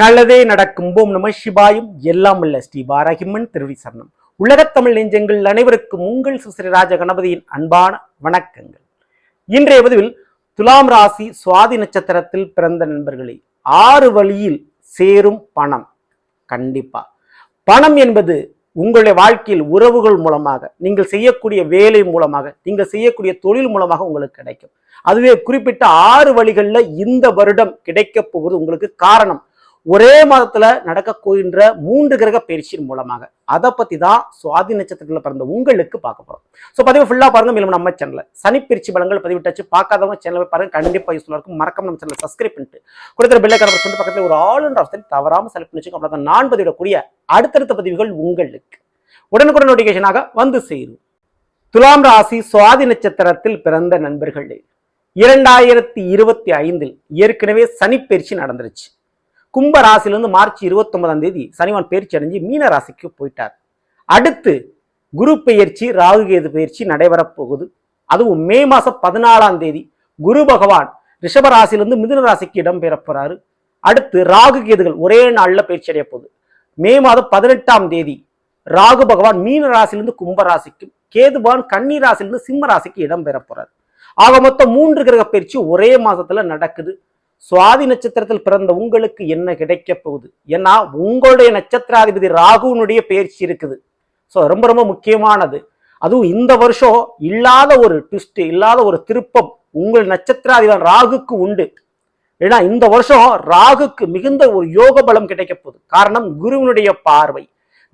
நல்லதே நடக்கும். போம் நம சிவாயும். எல்லாம் உள்ள ஸ்ரீ பாரகிம்மன் திருவி சரணம் உலகத்தமிழ் நெஞ்சங்கள் அனைவருக்கும் உங்கள் சுஸ்ரீராஜ கணபதியின் அன்பான வணக்கங்கள். இன்றைய பதிவில் துலாம் ராசி சுவாதி நட்சத்திரத்தில் பிறந்த நண்பர்களே ஆறு வழியில் சேரும் பணம். கண்டிப்பா. பணம் என்பது உங்களுடைய வாழ்க்கையில் உறவுகள் மூலமாக நீங்கள் செய்யக்கூடிய வேலை மூலமாக நீங்கள் செய்யக்கூடிய தொழில் மூலமாக உங்களுக்கு கிடைக்கும். அதுவே குறிப்பிட்ட ஆறு வழிகளில் இந்த வருடம் கிடைக்க போவது உங்களுக்கு காரணம். ஒரே மாதத்துல நடக்கக்கூடிய மூன்று கிரக பயிற்சியின் மூலமாக. அதை பத்தி தான் சுவாதி நட்சத்திரத்தில் பிறந்த உங்களுக்கு பார்க்க போறோம். ஸோ பதிவு ஃபுல்லா பாருங்க. மேலும் நம்ம சேனல்ல சனி பலங்கள் பதிவிட்டாச்சு. பார்க்காதவங்க சேனல் பாருங்க. கண்டிப்பா யூஸ்ஃபுல்லா இருக்கும். மறக்காம நம்ம சேனல் சப்ஸ்கிரைப் பண்ணிட்டு கொடுத்துற பெல்லை கடை சொல்லிட்டு பக்கத்துல ஒரு ஆல் என்ற ஆப்ஷன் தவறாம செலக்ட் பண்ணி அப்புறம் நான் பதிவிடக்கூடிய அடுத்தடுத்த பதிவுகள் உங்களுக்கு. உடனுக்குடன் நோட்டிஃபிகேஷனாக வந்து சேரும். துலாம் ராசி சுவாதி நட்சத்திரத்தில் பிறந்த நண்பர்களே இரண்டாயிரத்தி இருபத்தி ஐந்தில் ஏற்கனவே சனிப்பயிற்சி நடந்துருச்சு. கும்ப ராசிலிருந்து மார்ச் இருபத்தொன்பதாம் தேதி சனிவான் பயிற்சி அடைஞ்சு மீன ராசிக்கு போயிட்டார். அடுத்து குரு பெயர்ச்சி ராகுகேது பயிற்சி நடைபெறப் போகுது. அதுவும் மே மாதம் பதினாலாம் தேதி குரு பகவான் ரிஷப ராசியிலிருந்து மிதுன ராசிக்கு இடம்பெற போறாரு. அடுத்து ராகு கேதுகள் ஒரே நாளில் பயிற்சி அடைய போகுது. மே மாதம் பதினெட்டாம் தேதி ராகு பகவான் மீன ராசியிலிருந்து கும்ப ராசிக்கும் கேதுபான் கன்னி ராசிலிருந்து சிம்ம ராசிக்கு இடம்பெற போறாரு. ஆக மொத்தம் மூன்று கிரக பயிற்சி ஒரே மாசத்துல நடக்குது. சுவாதி நட்சத்திரத்தில் பிறந்த உங்களுக்கு என்ன கிடைக்க போகுது? ஏன்னா உங்களுடைய நட்சத்திராதிபதி ராகுனுடைய பயிற்சி இருக்குது. ஸோ ரொம்ப ரொம்ப முக்கியமானது. அதுவும் இந்த வருஷம் இல்லாத ஒரு ட்விஸ்ட் இல்லாத ஒரு திருப்பம் உங்கள் நட்சத்திராதிபதி ராகுக்கு உண்டு. ஏன்னா இந்த வருஷம் ராகுக்கு மிகுந்த ஒரு யோக பலம் கிடைக்க போகுது. காரணம் குருவினுடைய பார்வை.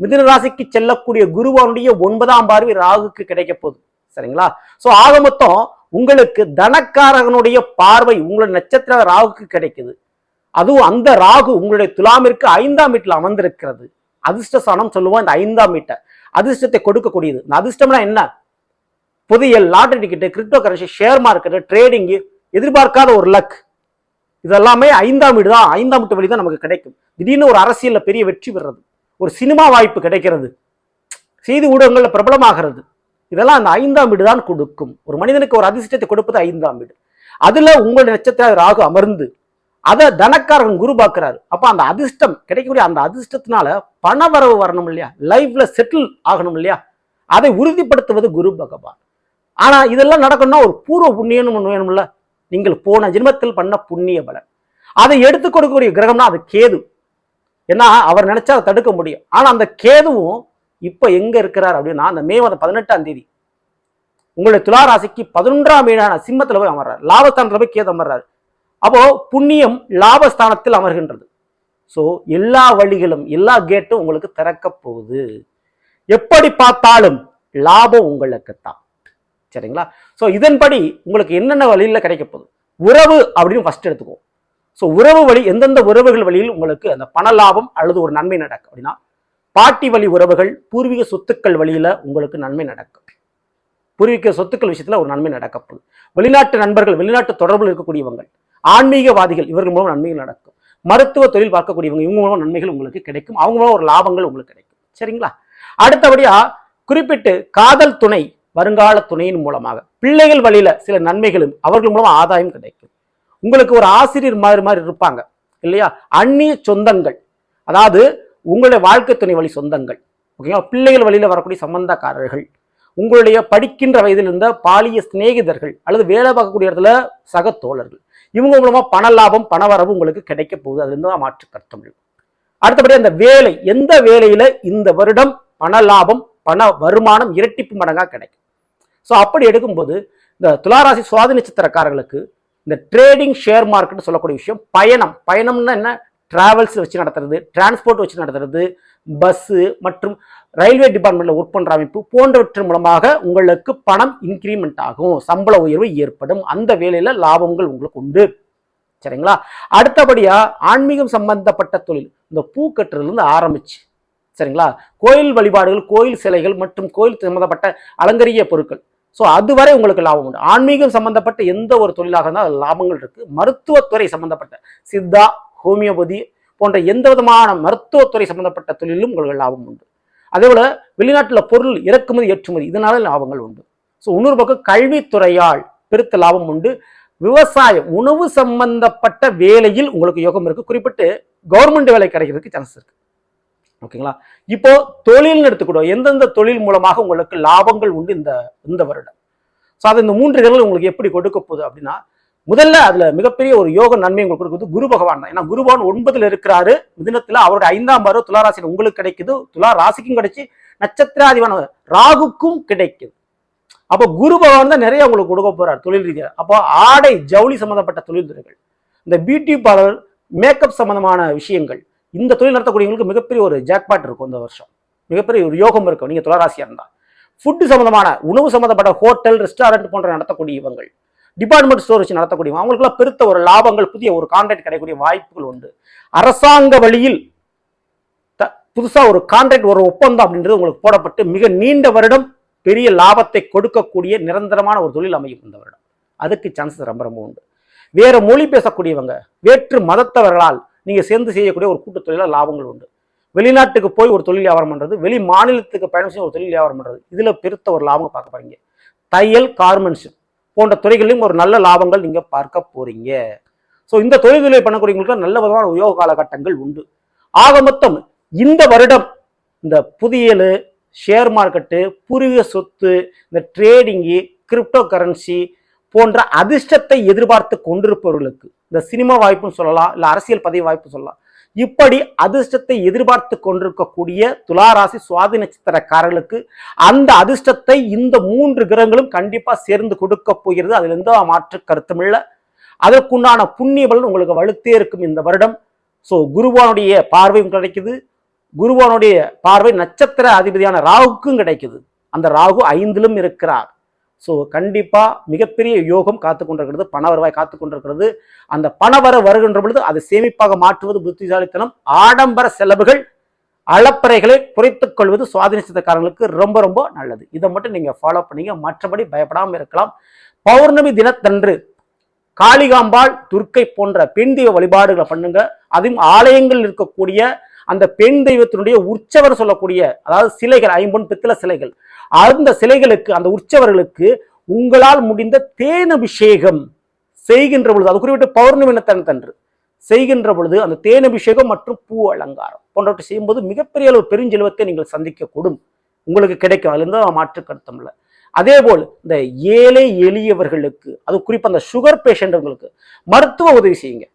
மிதுன ராசிக்கு செல்லக்கூடிய குருவனுடைய ஒன்பதாம் பார்வை ராகுக்கு கிடைக்க போகுது. சரிங்களா? ஸோ ஆக மொத்தம் உங்களுக்கு தனக்காரகனுடைய பார்வை உங்களுடைய நட்சத்திர ராகுக்கு கிடைக்குது. அதுவும் அந்த ராகு உங்களுடைய துலாமிற்கு ஐந்தாம் வீட்டில் அமர்ந்திருக்கிறது. அதிர்ஷ்டசானம் சொல்லுவோம் இந்த ஐந்தாம் வீட்டை. அதிர்ஷ்டத்தை கொடுக்கக்கூடியது. இந்த அதிர்ஷ்டம்னா என்ன? புதிய lottery ticket crypto currency share market trading எதிர்பார்க்காத ஒரு லக் இதெல்லாமே ஐந்தாம் வீடு தான். ஐந்தாம் வீட்டு வழி தான் நமக்கு கிடைக்கும். திடீர்னு ஒரு அரசியலில் பெரிய வெற்றி பெறுறது. ஒரு சினிமா வாய்ப்பு கிடைக்கிறது. செய்தி ஊடகங்களில் பிரபலமாகிறது. இதெல்லாம் அந்த ஐந்தாம் வீடு தான் கொடுக்கும். ஒரு மனிதனுக்கு ஒரு அதிர்ஷ்டத்தை கொடுப்பது ஐந்தாம் வீடு. அதுல உங்களுடைய நட்சத்திர ராகு அமர்ந்து அதை தனக்காரன் குரு பார்க்கிறாரு. அப்ப அந்த அதிர்ஷ்டம் கிடைக்கக்கூடிய அந்த அதிர்ஷ்டத்தினால பண வரவு வரணும் இல்லையா? லைஃப்ல செட்டில் ஆகணும் இல்லையா? அதை உறுதிப்படுத்துவது குரு பகவான். ஆனா இதெல்லாம் நடக்கணும்னா ஒரு பூர்வ புண்ணியம்னு ஒன்று வேணும்ல? நீங்கள் போன ஜென்மத்தில் பண்ண புண்ணிய பலன். அதை எடுத்து கொடுக்கக்கூடிய கிரகம்னா அது கேது. ஏன்னா அவர் நினைச்சா அதை தடுக்க முடியும். ஆனா அந்த கேதுவும் இப்போ எங்கே இருக்கிறார் அப்படின்னா அந்த மே மாதம் பதினெட்டாம் தேதி உங்களுடைய துலா ராசிக்கு பதினொன்றாம் வீடான சிம்மத்தில் போய் அமர்றார். லாபஸ்தானத்துல போய் கேது அமர்றாரு. அப்போ புண்ணியம் லாபஸ்தானத்தில் அமர்கின்றது. ஸோ எல்லா வழிகளும் எல்லா கேட்டும் உங்களுக்கு திறக்க போகுது. எப்படி பார்த்தாலும் லாபம் உங்களுக்கு தான் சரிங்களா? ஸோ இதன்படி உங்களுக்கு என்னென்ன வழியில் கிடைக்க போகுது? உறவு அப்படின்னு ஃபஸ்ட் எடுத்துக்குவோம். ஸோ உறவு வழி எந்தெந்த உறவுகள் வழியில் உங்களுக்கு அந்த பண லாபம் அல்லது ஒரு நன்மை நடக்கும் அப்படின்னா பாட்டி வழி உறவுகள் பூர்வீக சொத்துக்கள் வழியில உங்களுக்கு நன்மை நடக்கும். பூர்வீக சொத்துக்கள் விஷயத்துல ஒரு நன்மை நடக்கப்படும் வெளிநாட்டு நண்பர்கள் வெளிநாட்டு தொடர்பில் இருக்கக்கூடியவங்க ஆன்மீகவாதிகள் இவர்கள் மூலம் நன்மைகள் நடக்கும். மருத்துவ தொழில் பார்க்கக்கூடியவங்க இவங்க மூலம் நன்மைகள் உங்களுக்கு கிடைக்கும். அவங்க மூலம் ஒரு லாபங்கள் உங்களுக்கு கிடைக்கும். சரிங்களா? அடுத்தபடியா குறிப்பிட்டு காதல் துணை வருங்கால துணையின் மூலமாக பிள்ளைகள் வழியில சில நன்மைகளும் அவர்கள் மூலம் ஆதாயம் கிடைக்கும். உங்களுக்கு ஒரு ஆசிரியர் மாதிரி மாதிரி இருப்பாங்க இல்லையா? அந்நிய சொந்தங்கள் அதாவது உங்களுடைய வாழ்க்கை துணை வழி சொந்தங்கள் ஓகேங்களா பிள்ளைகள் வழியில் வரக்கூடிய சம்பந்தக்காரர்கள் உங்களுடைய படிக்கின்ற வயதில் இருந்த பாலிய சிநேகிதர்கள் அல்லது வேலை பார்க்கக்கூடிய இடத்துல சக தோழர்கள் இவங்க மூலமாக பண லாபம் பணவரவு உங்களுக்கு கிடைக்க போகுது. அதுலேருந்து தான் மாற்று கருத்தம் அடுத்தபடி அந்த வேலை எந்த வேலையில் இந்த வருடம் பண லாபம் பண வருமானம் இரட்டிப்பு மடங்காக கிடைக்கும். ஸோ அப்படி எடுக்கும்போது இந்த துளாராசி சுவாதி நட்சத்திரக்காரர்களுக்கு இந்த ட்ரேடிங் ஷேர் மார்க்கெட்னு சொல்லக்கூடிய விஷயம் பயணம். பயணம்னா என்ன? டிராவல்ஸ் வச்சு நடத்துறது டிரான்ஸ்போர்ட் வச்சு நடத்துறது பஸ்ஸு மற்றும் ரயில்வே டிபார்ட்மெண்ட்டில் ஒர்க் பண்ணுற அமைப்பு போன்றவற்றின் மூலமாக உங்களுக்கு பணம் இன்க்ரிமெண்ட் ஆகும் சம்பள உயர்வு ஏற்படும். அந்த வேலையில் லாபங்கள் உங்களுக்கு உண்டு. சரிங்களா? அடுத்தபடியாக ஆன்மீகம் சம்பந்தப்பட்ட தொழில். இந்த பூ ஆரம்பிச்சு. சரிங்களா? கோயில் வழிபாடுகள் கோயில் சிலைகள் மற்றும் கோயில் சம்பந்தப்பட்ட அலங்கரிய பொருட்கள். ஸோ அதுவரை உங்களுக்கு லாபம் உண்டு. ஆன்மீகம் சம்பந்தப்பட்ட எந்த ஒரு தொழிலாக இருந்தால் லாபங்கள் இருக்குது மருத்துவத்துறை சம்பந்தப்பட்ட. சித்தா ஹோமியோபதி போன்ற எந்த விதமான மருத்துவத்துறை சம்பந்தப்பட்ட தொழிலும் உங்களுக்கு லாபம் உண்டு. அதேபோல் வெளிநாட்டில் பொருள் இறக்குமதி ஏற்றுமதி இதனால லாபங்கள் உண்டு. ஸோ இன்னொரு பக்கம் கல்வித்துறையால் பெருத்த லாபம் உண்டு. விவசாயம் உணவு சம்பந்தப்பட்ட வேலையில் உங்களுக்கு யோகம் இருக்குது குறிப்பிட்டு கவர்மெண்ட் வேலை கிடைக்கிறதுக்கு சான்ஸ் இருக்கு. ஓகேங்களா இப்போ தொழில்னு எடுத்துக்கிட்டோம். எந்தெந்த தொழில் மூலமாக உங்களுக்கு லாபங்கள் உண்டு இந்த இந்த வருடம்? ஸோ அது இந்த மூன்று கிரகங்கள் உங்களுக்கு எப்படி கொடுக்க போகுது அப்படின்னா முதல்ல அதுல மிகப்பெரிய ஒரு யோக நன்மை உங்களுக்கு கொடுக்குறது குரு பகவான் தான். ஏன்னா குருபவான் ஒன்பதுல இருக்கிறாரு. மிதினத்துல அவருடைய ஐந்தாம் பருவ துலா ராசியில் உங்களுக்கு கிடைக்குது. துலா ராசிக்கும் கிடைச்சி நட்சத்திராதிபன ராகுக்கும் கிடைக்குது. அப்போ குரு பகவான் தான் நிறைய உங்களுக்கு கொடுக்க போறார் தொழில் ரீதியாக அப்போ ஆடை ஜவுளி சம்பந்தப்பட்ட தொழில் துறைகள் இந்த பியூட்டி பார்லர் மேக்கப் சம்பந்தமான விஷயங்கள் இந்த தொழில் நடத்தக்கூடியவங்களுக்கு மிகப்பெரிய ஒரு ஜாக்பாட் இருக்கும் இந்த வருஷம். மிகப்பெரிய ஒரு யோகம் இருக்கும். நீங்க துளராசியா இருந்தா. ஃபுட்டு சம்பந்தமான உணவு சம்பந்தப்பட்ட ஹோட்டல் ரெஸ்டாரண்ட் போன்ற நடத்தக்கூடியவங்கள் டிபார்ட்மெண்ட் ஸ்டோர் வச்சு நடத்தக்கூடிய அவங்களுக்குலாம் பெருத்த ஒரு லாபங்கள் புதிய ஒரு கான்ட்ராக்ட் கிடைக்கக்கூடிய வாய்ப்புகள் உண்டு. அரசாங்க வழியில் த- புதுசாக ஒரு கான்ட்ராக்ட் ஒரு ஒப்பந்தம் அப்படின்றது உங்களுக்கு போடப்பட்டு மிக நீண்ட வருடம் பெரிய லாபத்தை கொடுக்கக்கூடிய நிரந்தரமான ஒரு தொழில் அமையும் இந்த வருடம். அதுக்கு சான்சஸ் ரொம்ப ரொம்ப உண்டு. வேற மொழி பேசக்கூடியவங்க வேற்று மதத்தவர்களால் நீங்கள் சேர்ந்து செய்யக்கூடிய ஒரு கூட்டு தொழிலாக லாபங்கள் உண்டு. வெளிநாட்டுக்கு போய் ஒரு தொழில் வியாபாரம் பண்ணுறது வெளி மாநிலத்துக்கு பயணம் செய்ய ஒரு தொழில் வியாபாரம் பண்ணுறது இதில் பெருத்த ஒரு லாபம் பார்க்க போகிறீங்க தையல் கார்மெண்ட்ஷிப் போன்ற துறைகளிலும் ஒரு நல்ல லாபங்கள் நீங்கள் பார்க்க போறீங்க. ஸோ இந்த தொழில்களை பண்ணக்கூடியவங்களுக்கு நல்ல விதமான உயோக காலகட்டங்கள் உண்டு. ஆக மொத்தம் இந்த வருடம் இந்த புதியல் ஷேர் மார்க்கெட்டு பூர்வீக சொத்து இந்த ட்ரேடிங்கு கிரிப்டோ கரன்சி போன்ற அதிர்ஷ்டத்தை எதிர்பார்த்து கொண்டிருப்பவர்களுக்கு இந்த சினிமா வாய்ப்புன்னு சொல்லலாம் இல்லை அரசியல் பதவி வாய்ப்பு சொல்லலாம் இப்படி அதிர்ஷ்டத்தை எதிர்பார்த்து கொண்டிருக்கக்கூடிய துளாராசி சுவாதி நட்சத்திரக்காரர்களுக்கு அந்த அதிர்ஷ்டத்தை இந்த மூன்று கிரகங்களும் கண்டிப்பா சேர்ந்து கொடுக்க போகிறது. அதுல எந்த மாற்று கருத்தும் இல்லை. அதற்குண்டான புண்ணிய பலன் உங்களுக்கு வலுத்தே இருக்கும் இந்த வருடம். ஸோ குருவானுடைய பார்வையும் கிடைக்குது. குருவானுடைய பார்வை நட்சத்திர அதிபதியான ராகுக்கும் கிடைக்குது. அந்த ராகு ஐந்திலும் இருக்கிறார். ஸோ கண்டிப்பாக மிகப்பெரிய யோகம் காத்து கொண்டிருக்கிறது பண வருவாய் காத்து கொண்டிருக்கிறது அந்த பணவர வருகின்ற பொழுது அதை சேமிப்பாக மாற்றுவது புத்திசாலித்தனம். ஆடம்பர செலவுகள் அளப்பறைகளை குறைத்துக் கொள்வது சுவாதினச்சத்தக்காரங்களுக்கு ரொம்ப ரொம்ப நல்லது. இதை மட்டும் நீங்கள் ஃபாலோ பண்ணீங்க. மற்றபடி பயப்படாமல் இருக்கலாம். பௌர்ணமி தினத்தன்று காளிகாம்பாள் துர்க்கை போன்ற பெண் தெய்வ வழிபாடுகளை பண்ணுங்க. அதுவும் ஆலயங்கள் இருக்கக்கூடிய அந்த பெண் தெய்வத்தினுடைய உற்சவர் சொல்லக்கூடிய அதாவது சிலைகள் ஐம்பொன் பித்தளை சிலைகள் அந்த சிலைகளுக்கு அந்த உற்சவர்களுக்கு உங்களால் முடிந்த தேன் அபிஷேகம் செய்கின்ற பொழுது அது குறிப்பிட்ட பௌர்ணமி தினத்தன்று செய்கின்ற பொழுது அந்த தேன் அபிஷேகம் மற்றும் பூ அலங்காரம் போன்றவற்றை செய்யும்போது மிகப்பெரிய அளவு பெருஞ்செல்வத்தை நீங்கள் சந்திக்கக்கூடும். உங்களுக்கு கிடைக்கும். அதுல இருந்து மாற்று கருத்தம் இல்லை. அதே போல் இந்த ஏழை எளியவர்களுக்கு அது குறிப்பாக அந்த சுகர் பேஷண்ட்டுங்களுக்கு மருத்துவ உதவி செய்யுங்க.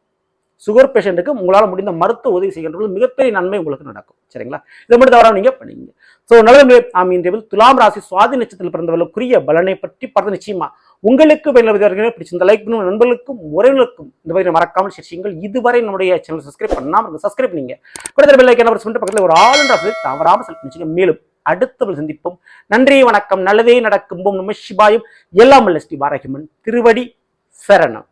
சுகர் பேஷண்ட்டுக்கு உங்களால் முடிந்த மருத்துவ உதவி செய்கின்ற மிகப்பெரிய நன்மை உங்களுக்கு நடக்கும். சரிங்களா? இதை மட்டும் தவறாக நீங்கள் பண்ணுவீங்க ஸோ நல்ல ஆம் இன்றைய துலாம் ராசி சுவாதி நட்சத்திரத்தில் பிறந்தவர்களுக்குரிய பலனை பற்றி பார்த்து நிச்சயமா உங்களுக்கு பயனுள்ளவர்கள் பிடிச்சிருந்த லைக் பண்ணும் நண்பர்களுக்கும் உறவினர்களுக்கும் இந்த மாதிரி மறக்காமல் செய்யுங்கள் இதுவரை நம்முடைய சேனல் சப்ஸ்கிரைப் பண்ணாமல் சப்ஸ்கிரைப் பண்ணீங்க. கொடுத்த பெல் ஐக்கன் சொல்லிட்டு பக்கத்தில் ஒரு ஆல் என்ற தவறாமல் செலக்ட் பண்ணிச்சுங்க. மேலும் அடுத்தவள் சந்திப்போம். நன்றி வணக்கம். நல்லதே நடக்கும். நம்ம சிபாயும் எல்லாம் ஸ்ரீ பாரகிமன் திருவடி சரணம்.